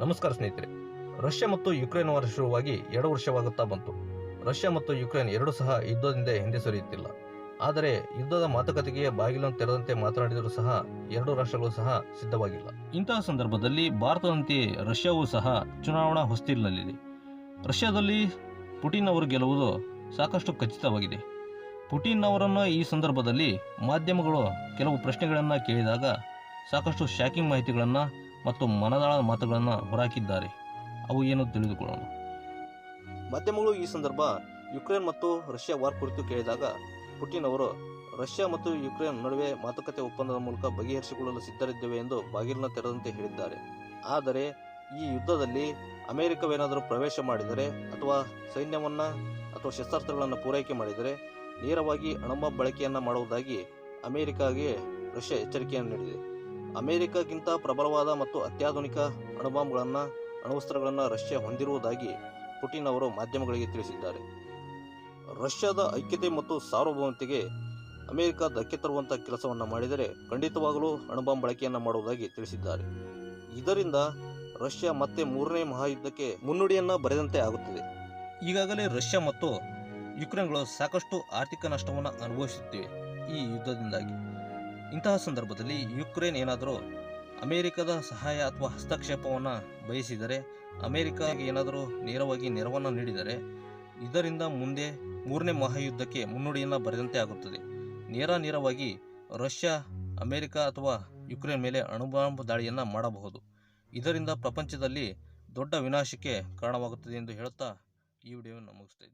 ನಮಸ್ಕಾರ ಸ್ನೇಹಿತರೆ. ರಷ್ಯಾ ಮತ್ತು ಯುಕ್ರೇನ್ ವಾರ ಶುರುವಾಗಿ ಎರಡು ವರ್ಷವಾಗುತ್ತಾ ಬಂತು. ರಷ್ಯಾ ಮತ್ತು ಯುಕ್ರೇನ್ ಎರಡೂ ಸಹ ಯುದ್ಧದಿಂದ ಹಿಂದೆ ಸರಿಯುತ್ತಿಲ್ಲ. ಆದರೆ ಯುದ್ಧದ ಮಾತುಕತೆಗೆ ಬಾಗಿಲನ್ನು ತೆರೆದಂತೆ ಮಾತನಾಡಿದರೂ ಸಹ ಎರಡು ರಾಷ್ಟ್ರಗಳು ಸಹ ಸಿದ್ಧವಾಗಿಲ್ಲ. ಇಂತಹ ಸಂದರ್ಭದಲ್ಲಿ ಭಾರತದಂತೆ ರಷ್ಯಾವೂ ಸಹ ಚುನಾವಣಾ ಹೊಸ್ತಿಲಿನಲ್ಲಿದೆ. ರಷ್ಯಾದಲ್ಲಿ ಪುಟಿನ್ ಅವರು ಗೆಲ್ಲುವುದು ಸಾಕಷ್ಟು ಖಚಿತವಾಗಿದೆ. ಪುಟಿನ್ ಅವರನ್ನು ಈ ಸಂದರ್ಭದಲ್ಲಿ ಮಾಧ್ಯಮಗಳು ಕೆಲವು ಪ್ರಶ್ನೆಗಳನ್ನು ಕೇಳಿದಾಗ ಸಾಕಷ್ಟು ಶಾಕಿಂಗ್ ಮಾಹಿತಿಗಳನ್ನು ಮತ್ತು ಮನದಾಳದ ಮಾತುಗಳನ್ನು ಹೊರಹಾಕಿದ್ದಾರೆ. ಅವು ಏನು ತಿಳಿದುಕೊಳ್ಳೋಣ. ಮಾಧ್ಯಮಗಳು ಈ ಸಂದರ್ಭ ಯುಕ್ರೇನ್ ಮತ್ತು ರಷ್ಯಾ ವಾರ್ ಕುರಿತು ಕೇಳಿದಾಗ ಪುಟಿನ್ ಅವರು, ರಷ್ಯಾ ಮತ್ತು ಯುಕ್ರೇನ್ ನಡುವೆ ಮಾತುಕತೆ ಒಪ್ಪಂದದ ಮೂಲಕ ಬಗೆಹರಿಸಿಕೊಳ್ಳಲು ಸಿದ್ಧರಿದ್ದೇವೆ ಎಂದು ಬಾಗಿಲನ್ನು ತೆರೆದಂತೆ ಹೇಳಿದ್ದಾರೆ. ಆದರೆ, ಈ ಯುದ್ಧದಲ್ಲಿ ಅಮೆರಿಕವೇನಾದರೂ ಪ್ರವೇಶ ಮಾಡಿದರೆ ಅಥವಾ ಸೈನ್ಯವನ್ನು ಅಥವಾ ಶಸ್ತ್ರಾಸ್ತ್ರಗಳನ್ನು ಪೂರೈಕೆ ಮಾಡಿದರೆ ನೇರವಾಗಿ ಅಣಬ ಬಳಕೆಯನ್ನು ಮಾಡುವುದಾಗಿ ಅಮೆರಿಕಾಗೆ ರಷ್ಯಾ ಎಚ್ಚರಿಕೆಯನ್ನು ನೀಡಿದೆ. ಅಮೆರಿಕಕ್ಕಿಂತ ಪ್ರಬಲವಾದ ಮತ್ತು ಅತ್ಯಾಧುನಿಕ ಅಣುಬಾಂಬ್ಗಳನ್ನು, ಅಣುವಸ್ತ್ರಗಳನ್ನು ರಷ್ಯಾ ಹೊಂದಿರುವುದಾಗಿ ಪುಟಿನ್ ಅವರು ಮಾಧ್ಯಮಗಳಿಗೆ ತಿಳಿಸಿದ್ದಾರೆ. ರಷ್ಯಾದ ಐಕ್ಯತೆ ಮತ್ತು ಸಾರ್ವಭೌಮತೆಗೆ ಅಮೆರಿಕ ಧಕ್ಕೆ ತರುವಂಥ ಕೆಲಸವನ್ನು ಮಾಡಿದರೆ ಖಂಡಿತವಾಗಲೂ ಅಣುಬಾಂಬ್ ಬಳಕೆಯನ್ನು ಮಾಡುವುದಾಗಿ ತಿಳಿಸಿದ್ದಾರೆ. ಇದರಿಂದ ರಷ್ಯಾ ಮತ್ತೆ ಮೂರನೇ ಮಹಾಯುದ್ಧಕ್ಕೆ ಮುನ್ನುಡಿಯನ್ನು ಬರೆದಂತೆ ಆಗುತ್ತಿದೆ. ಈಗಾಗಲೇ ರಷ್ಯಾ ಮತ್ತು ಯುಕ್ರೇನ್ಗಳು ಸಾಕಷ್ಟು ಆರ್ಥಿಕ ನಷ್ಟವನ್ನು ಅನುಭವಿಸುತ್ತಿವೆ ಈ ಯುದ್ಧದಿಂದಾಗಿ. ಇಂತಹ ಸಂದರ್ಭದಲ್ಲಿ ಯುಕ್ರೇನ್ ಏನಾದರೂ ಅಮೆರಿಕದ ಸಹಾಯ ಅಥವಾ ಹಸ್ತಕ್ಷೇಪವನ್ನು ಬಯಸಿದರೆ ಅಮೆರಿಕಾಗೆ ಏನಾದರೂ ನೇರವಾಗಿ ನೆರವನ್ನು ನೀಡಿದರೆ ಇದರಿಂದ ಮುಂದೆ ಮೂರನೇ ಮಹಾಯುದ್ಧಕ್ಕೆ ಮುನ್ನುಡಿಯನ್ನು ಬರೆದಂತೆ ಆಗುತ್ತದೆ. ನೇರ ನೇರವಾಗಿ ರಷ್ಯಾ, ಅಮೆರಿಕ ಅಥವಾ ಯುಕ್ರೇನ್ ಮೇಲೆ ಅಣುಬಾಂಬ್ ದಾಳಿಯನ್ನು ಮಾಡಬಹುದು. ಇದರಿಂದ ಪ್ರಪಂಚದಲ್ಲಿ ದೊಡ್ಡ ವಿನಾಶಕ್ಕೆ ಕಾರಣವಾಗುತ್ತದೆ ಎಂದು ಹೇಳುತ್ತಾ ಈ ವಿಡಿಯೋವನ್ನು ಮುಗಿಸ್ತಾ